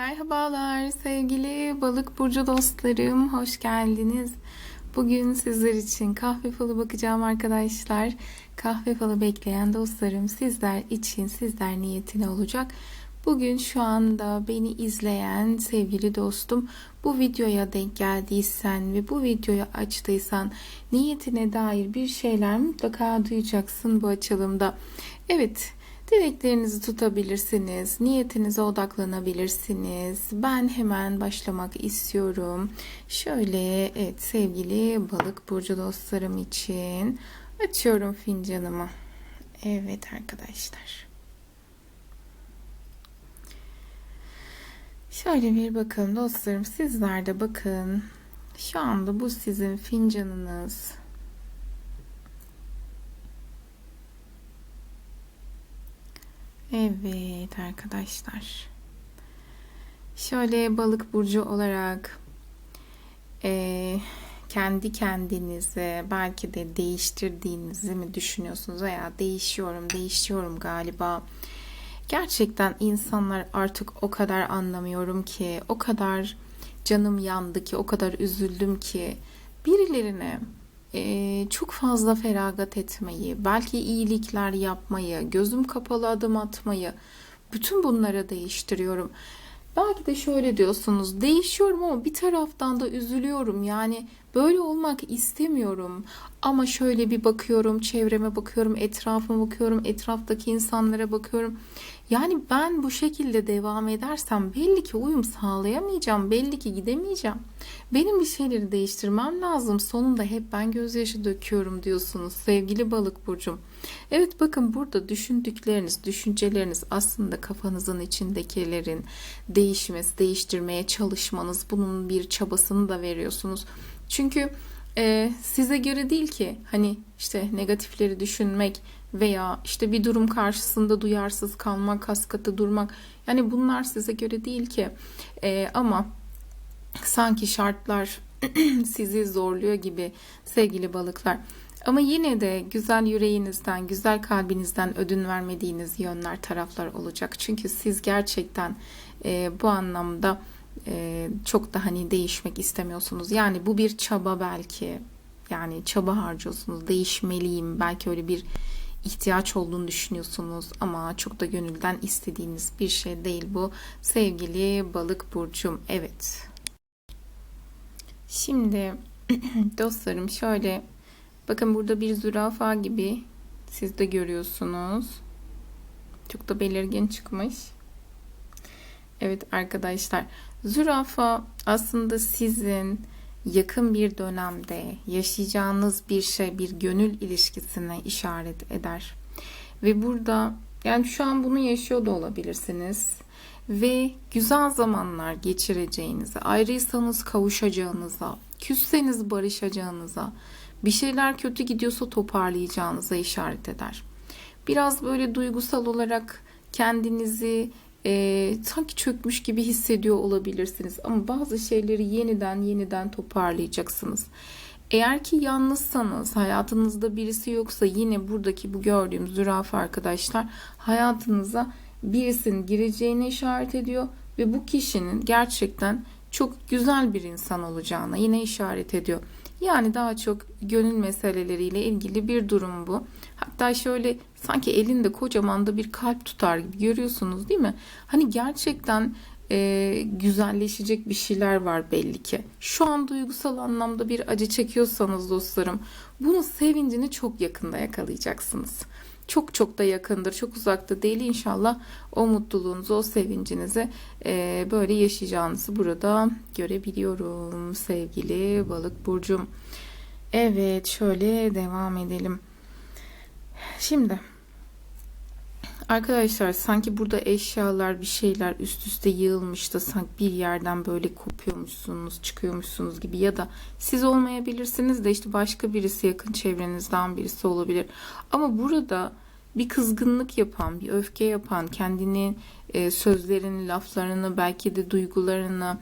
Merhabalar sevgili balık burcu dostlarım, hoş geldiniz. Bugün sizler için kahve falı bakacağım arkadaşlar. Kahve falı bekleyen dostlarım sizler için sizler niyetine olacak. Bugün şu anda beni izleyen sevgili dostum bu videoya denk geldiysen ve bu videoyu açtıysan niyetine dair bir şeyler mutlaka duyacaksın bu açılımda. Evet Dileklerinizi tutabilirsiniz, niyetinize odaklanabilirsiniz. Ben hemen başlamak istiyorum. Şöyle, evet sevgili balık burcu dostlarım için açıyorum fincanımı. Evet arkadaşlar. Şöyle bir bakın dostlarım sizler de bakın. Şu anda bu sizin fincanınız. Evet arkadaşlar. Şöyle balık burcu olarak e, kendi kendinize belki de değiştirdiğinizi mi düşünüyorsunuz veya değişiyorum değişiyorum galiba. Gerçekten insanlar artık o kadar anlamıyorum ki, o kadar canım yandı ki, o kadar üzüldüm ki birilerine çok fazla feragat etmeyi, belki iyilikler yapmayı, gözüm kapalı adım atmayı, bütün bunları değiştiriyorum. Belki de şöyle diyorsunuz, değişiyorum ama bir taraftan da üzülüyorum. Yani böyle olmak istemiyorum. Ama şöyle bir bakıyorum, çevreme bakıyorum, etrafıma bakıyorum, etraftaki insanlara bakıyorum. Yani ben bu şekilde devam edersem belli ki uyum sağlayamayacağım, belli ki gidemeyeceğim. Benim bir şeyleri değiştirmem lazım. Sonunda hep ben gözyaşı döküyorum diyorsunuz sevgili balık burcum. Evet bakın burada düşündükleriniz, düşünceleriniz aslında kafanızın içindekilerin değişmesi, değiştirmeye çalışmanız, bunun bir çabasını da veriyorsunuz. Çünkü e, size göre değil ki hani işte negatifleri düşünmek veya işte bir durum karşısında duyarsız kalmak, kaskatı durmak yani bunlar size göre değil ki e, ama sanki şartlar sizi zorluyor gibi sevgili balıklar. Ama yine de güzel yüreğinizden, güzel kalbinizden ödün vermediğiniz yönler, taraflar olacak. Çünkü siz gerçekten e, bu anlamda e, çok da hani değişmek istemiyorsunuz. Yani bu bir çaba belki. Yani çaba harcıyorsunuz. Değişmeliyim. Belki öyle bir ihtiyaç olduğunu düşünüyorsunuz ama çok da gönülden istediğiniz bir şey değil bu. Sevgili balık burcum. Evet. Şimdi dostlarım şöyle bakın burada bir zürafa gibi siz de görüyorsunuz. Çok da belirgin çıkmış. Evet arkadaşlar zürafa aslında sizin yakın bir dönemde yaşayacağınız bir şey bir gönül ilişkisine işaret eder. Ve burada yani şu an bunu yaşıyor da olabilirsiniz ve güzel zamanlar geçireceğinize, ayrıysanız kavuşacağınıza, küsseniz barışacağınıza, bir şeyler kötü gidiyorsa toparlayacağınıza işaret eder. Biraz böyle duygusal olarak kendinizi e, sanki çökmüş gibi hissediyor olabilirsiniz ama bazı şeyleri yeniden yeniden toparlayacaksınız. Eğer ki yalnızsanız, hayatınızda birisi yoksa yine buradaki bu gördüğüm zürafa arkadaşlar hayatınıza birisinin gireceğine işaret ediyor ve bu kişinin gerçekten çok güzel bir insan olacağına yine işaret ediyor. Yani daha çok gönül meseleleriyle ilgili bir durum bu. Hatta şöyle sanki elinde kocaman da bir kalp tutar gibi görüyorsunuz değil mi? Hani gerçekten e, güzelleşecek bir şeyler var belli ki. Şu an duygusal anlamda bir acı çekiyorsanız dostlarım, bunun sevincini çok yakında yakalayacaksınız çok çok da yakındır, çok uzakta değil inşallah o mutluluğunuzu, o sevincinizi e, böyle yaşayacağınızı burada görebiliyorum sevgili balık burcum. Evet şöyle devam edelim. Şimdi Arkadaşlar sanki burada eşyalar bir şeyler üst üste yığılmış da sanki bir yerden böyle kopuyormuşsunuz çıkıyormuşsunuz gibi ya da siz olmayabilirsiniz de işte başka birisi yakın çevrenizden birisi olabilir. Ama burada bir kızgınlık yapan, bir öfke yapan, kendini e, sözlerini, laflarını, belki de duygularını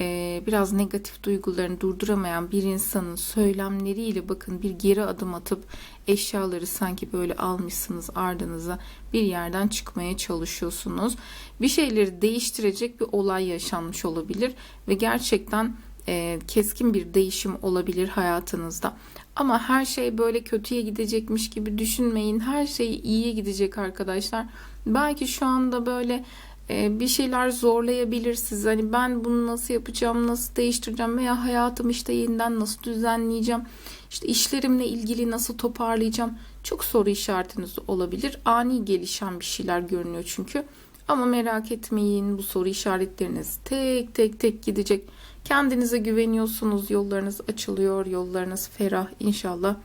e, biraz negatif duygularını durduramayan bir insanın söylemleriyle bakın bir geri adım atıp eşyaları sanki böyle almışsınız ardınıza bir yerden çıkmaya çalışıyorsunuz. Bir şeyleri değiştirecek bir olay yaşanmış olabilir ve gerçekten e, keskin bir değişim olabilir hayatınızda. Ama her şey böyle kötüye gidecekmiş gibi düşünmeyin. Her şey iyiye gidecek arkadaşlar. Belki şu anda böyle e, bir şeyler zorlayabilir sizi. Hani ben bunu nasıl yapacağım, nasıl değiştireceğim veya hayatımı işte yeniden nasıl düzenleyeceğim, işte işlerimle ilgili nasıl toparlayacağım. Çok soru işaretiniz olabilir. Ani gelişen bir şeyler görünüyor çünkü. Ama merak etmeyin bu soru işaretleriniz tek tek tek gidecek. Kendinize güveniyorsunuz, yollarınız açılıyor, yollarınız ferah inşallah.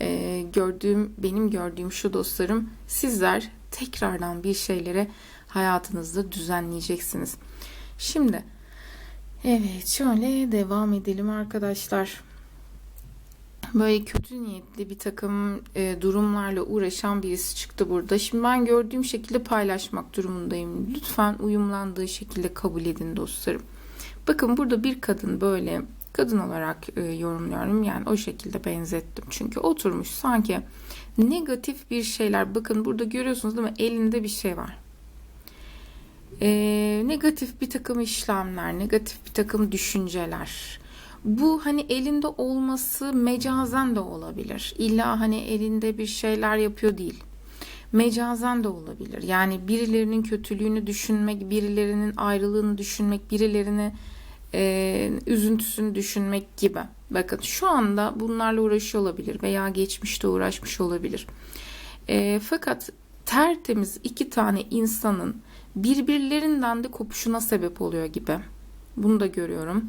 Ee, gördüğüm, benim gördüğüm şu dostlarım sizler tekrardan bir şeylere hayatınızda düzenleyeceksiniz. Şimdi evet şöyle devam edelim arkadaşlar. Böyle kötü niyetli bir takım e, durumlarla uğraşan birisi çıktı burada. Şimdi ben gördüğüm şekilde paylaşmak durumundayım. Lütfen uyumlandığı şekilde kabul edin dostlarım. Bakın burada bir kadın böyle kadın olarak e, yorumluyorum. Yani o şekilde benzettim. Çünkü oturmuş sanki negatif bir şeyler. Bakın burada görüyorsunuz değil mi? Elinde bir şey var e, negatif bir takım işlemler, negatif bir takım düşünceler. Bu hani elinde olması mecazen de olabilir. İlla hani elinde bir şeyler yapıyor değil. Mecazen de olabilir. Yani birilerinin kötülüğünü düşünmek, birilerinin ayrılığını düşünmek, birilerini e, üzüntüsünü düşünmek gibi. Bakın şu anda bunlarla uğraşıyor olabilir veya geçmişte uğraşmış olabilir. E, fakat tertemiz iki tane insanın birbirlerinden de kopuşuna sebep oluyor gibi. Bunu da görüyorum.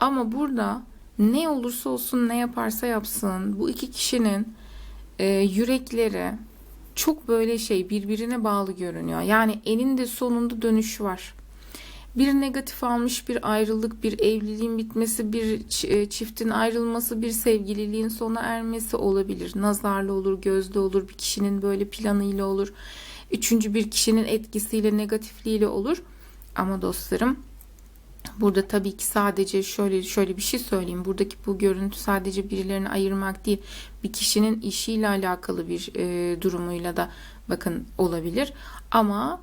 Ama burada ne olursa olsun ne yaparsa yapsın bu iki kişinin e, yürekleri çok böyle şey birbirine bağlı görünüyor. Yani eninde sonunda dönüş var. Bir negatif almış bir ayrılık, bir evliliğin bitmesi, bir e, çiftin ayrılması, bir sevgililiğin sona ermesi olabilir. Nazarlı olur, gözde olur, bir kişinin böyle planıyla olur üçüncü bir kişinin etkisiyle negatifliğiyle olur. Ama dostlarım burada tabii ki sadece şöyle şöyle bir şey söyleyeyim. Buradaki bu görüntü sadece birilerini ayırmak değil. Bir kişinin işiyle alakalı bir e, durumuyla da bakın olabilir. Ama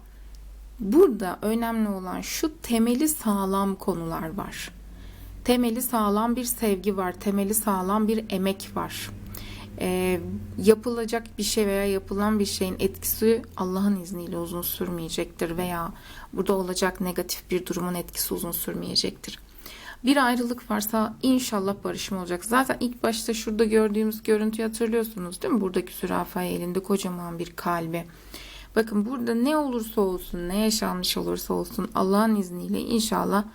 burada önemli olan şu temeli sağlam konular var. Temeli sağlam bir sevgi var. Temeli sağlam bir emek var e, yapılacak bir şey veya yapılan bir şeyin etkisi Allah'ın izniyle uzun sürmeyecektir veya burada olacak negatif bir durumun etkisi uzun sürmeyecektir. Bir ayrılık varsa inşallah barışma olacak. Zaten ilk başta şurada gördüğümüz görüntüyü hatırlıyorsunuz değil mi? Buradaki zürafayı elinde kocaman bir kalbi. Bakın burada ne olursa olsun, ne yaşanmış olursa olsun Allah'ın izniyle inşallah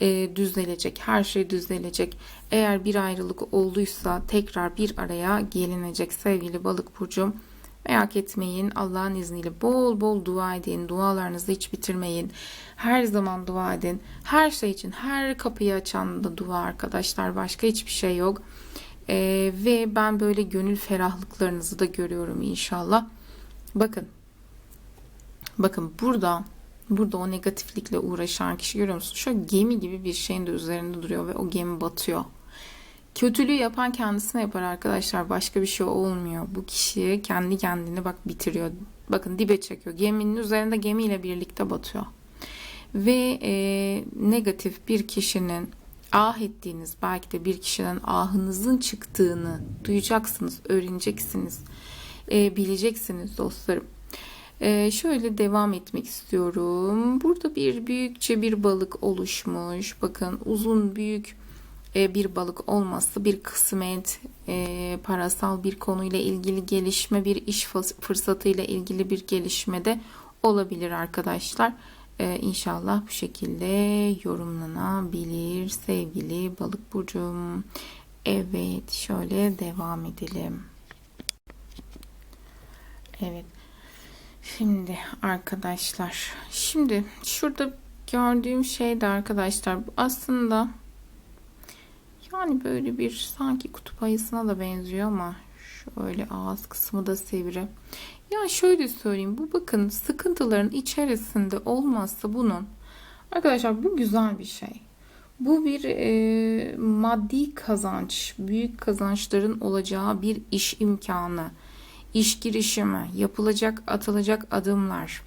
e, düzelecek. Her şey düzelecek. Eğer bir ayrılık olduysa tekrar bir araya gelinecek sevgili balık burcum. Merak etmeyin Allah'ın izniyle bol bol dua edin. Dualarınızı hiç bitirmeyin. Her zaman dua edin. Her şey için her kapıyı açan da dua arkadaşlar. Başka hiçbir şey yok. Ee, ve ben böyle gönül ferahlıklarınızı da görüyorum inşallah. Bakın. Bakın burada Burada o negatiflikle uğraşan kişi görüyor musun? Şöyle gemi gibi bir şeyin de üzerinde duruyor ve o gemi batıyor. Kötülüğü yapan kendisine yapar arkadaşlar. Başka bir şey olmuyor. Bu kişi kendi kendini bak bitiriyor. Bakın dibe çekiyor. Geminin üzerinde gemiyle birlikte batıyor. Ve e, negatif bir kişinin ah ettiğiniz belki de bir kişiden ahınızın çıktığını duyacaksınız, öğreneceksiniz, e, bileceksiniz dostlarım. Ee, şöyle devam etmek istiyorum. Burada bir büyükçe bir balık oluşmuş. Bakın uzun büyük e, bir balık olması bir kısmet, e, parasal bir konuyla ilgili gelişme, bir iş fırsatıyla ilgili bir gelişme de olabilir arkadaşlar. E, inşallah bu şekilde yorumlanabilir sevgili balık burcum. Evet şöyle devam edelim. Evet. Şimdi arkadaşlar. Şimdi şurada gördüğüm şey de arkadaşlar aslında yani böyle bir sanki kutup ayısına da benziyor ama şöyle ağız kısmı da sivri. Ya şöyle söyleyeyim bu bakın sıkıntıların içerisinde olmazsa bunun arkadaşlar bu güzel bir şey. Bu bir e, maddi kazanç, büyük kazançların olacağı bir iş imkanı, iş girişimi, yapılacak, atılacak adımlar.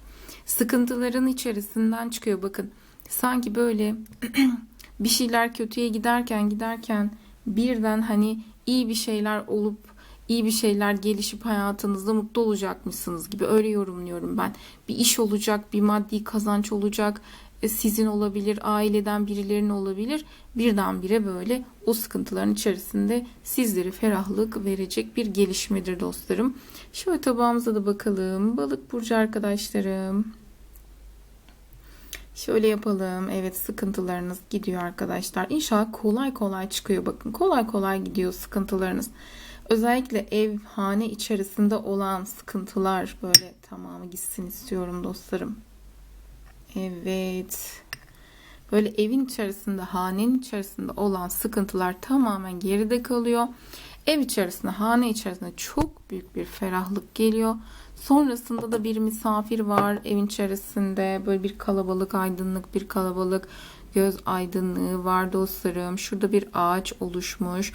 Sıkıntıların içerisinden çıkıyor. Bakın sanki böyle bir şeyler kötüye giderken giderken birden hani iyi bir şeyler olup iyi bir şeyler gelişip hayatınızda mutlu olacakmışsınız gibi öyle yorumluyorum ben. Bir iş olacak, bir maddi kazanç olacak, e, sizin olabilir, aileden birilerinin olabilir. Birdenbire böyle o sıkıntıların içerisinde sizlere ferahlık verecek bir gelişmedir dostlarım. Şöyle tabağımıza da bakalım. Balık burcu arkadaşlarım. Şöyle yapalım. Evet sıkıntılarınız gidiyor arkadaşlar. İnşallah kolay kolay çıkıyor. Bakın kolay kolay gidiyor sıkıntılarınız. Özellikle ev, hane içerisinde olan sıkıntılar böyle tamamı gitsin istiyorum dostlarım. Evet. Böyle evin içerisinde, hanenin içerisinde olan sıkıntılar tamamen geride kalıyor. Ev içerisinde, hane içerisinde çok büyük bir ferahlık geliyor. Sonrasında da bir misafir var evin içerisinde. Böyle bir kalabalık, aydınlık bir kalabalık, göz aydınlığı var dostlarım. Şurada bir ağaç oluşmuş.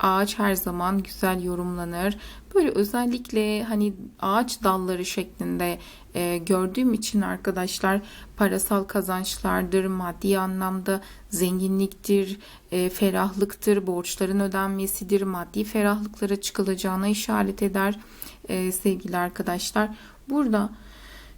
Ağaç her zaman güzel yorumlanır. Böyle özellikle hani ağaç dalları şeklinde e, gördüğüm için arkadaşlar parasal kazançlardır, maddi anlamda zenginliktir, e, ferahlıktır, borçların ödenmesidir, maddi ferahlıklara çıkılacağına işaret eder e, sevgili arkadaşlar. Burada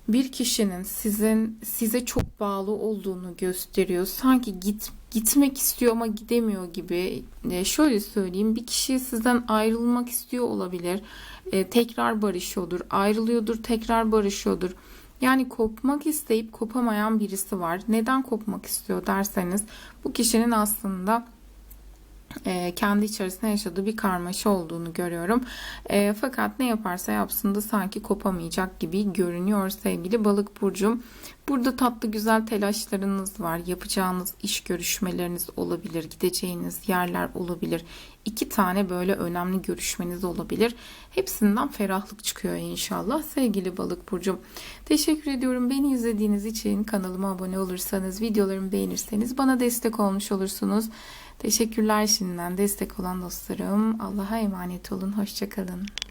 bir kişinin sizin size çok bağlı olduğunu gösteriyor. Sanki git gitmek istiyor ama gidemiyor gibi. E, şöyle söyleyeyim, bir kişi sizden ayrılmak istiyor olabilir. E, tekrar barışıyordur, ayrılıyordur, tekrar barışıyordur. Yani kopmak isteyip kopamayan birisi var. Neden kopmak istiyor derseniz bu kişinin aslında e, kendi içerisinde yaşadığı bir karmaşa olduğunu görüyorum. E, fakat ne yaparsa yapsın da sanki kopamayacak gibi görünüyor sevgili balık burcum. Burada tatlı güzel telaşlarınız var. Yapacağınız iş görüşmeleriniz olabilir. Gideceğiniz yerler olabilir. İki tane böyle önemli görüşmeniz olabilir. Hepsinden ferahlık çıkıyor inşallah sevgili balık burcum. Teşekkür ediyorum beni izlediğiniz için. Kanalıma abone olursanız, videolarımı beğenirseniz bana destek olmuş olursunuz. Teşekkürler şimdiden destek olan dostlarım. Allah'a emanet olun. Hoşçakalın.